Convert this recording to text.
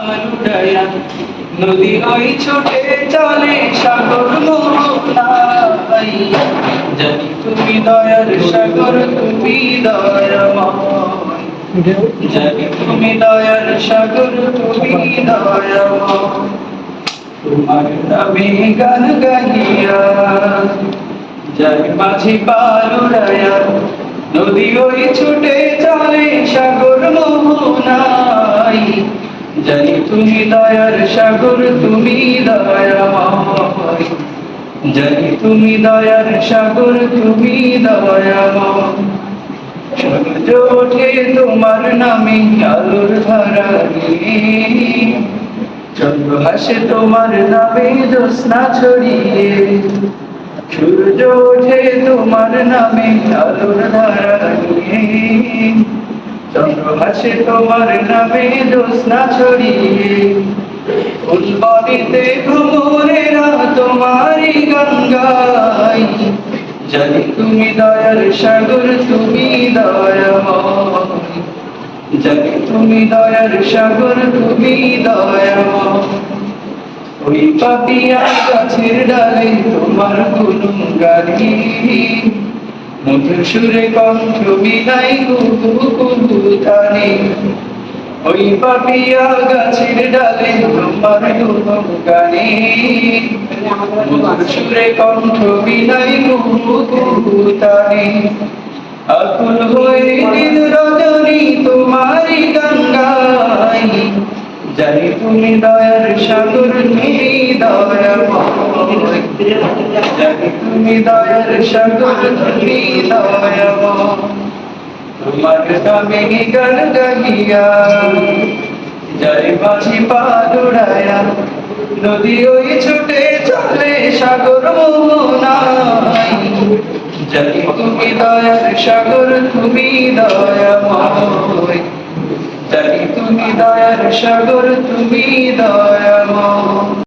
পালুডায়া নদী ওই ছুটে চলে সাগর মোহনাই জানি তুমি দয়ার সাগর, তুমি দয়াময়। জানি তুমি দয়ার সাগর, তুমি দয়াময়। তোমার নামে যাই মাঝি পালুড়ায়া নদী ওই ছুটে তুমি দয়ার সাগর তুমি দয়াময় জানি তুমি দয়ার সাগর তুমি দয়াময় সূর্য ওঠে তোমার নামে আলোর ধারা চন্দ্র হাসে তোমার নামে জ্যোৎস্না ছড়িয়ে। সূর্য ওঠে তোমার নামে আলোর ধারা নিয়ে। হাসে তোমার নামে জ্যোৎস্না ছড়িয়ে ফুলবাড়িতে ভ্রমণেরা তোমারই গঙ্গাই জানি তুমি দয়ার সাগর, তুমি দয়াময়। জানি তুমি দয়ার সাগর, তুমি দয়াময়। ওই পাপিয়া গাছের ডালে তোমার গুলুম গাড়ি মধুর সুরে কণ্ঠ বিনাই কুকু তানি ওই পাপিয়া গাছের ডালে তোমার গুলুম গাড়ি মধুর সুরে কণ্ঠ বিনাই কুকু কুকু তানি আকুল হয়ে দিন রজনী তোমারি গঙ্গাই জানি তুমি দয়ার সাগর তুমি দয়াময়। জানি তুমি দয়ার সাগর তুমি দয়াময়। তোমার নামে গান গাহিয়া যাই মাঝি পা দৌড়ায়া, নদী ওই ছুটে চলে সাগর মোহনাই জানি তুমি দয়ার সাগর, তুমি দয়াময় জানি তুমি দয়ার সাগর, তুমি দয়াময়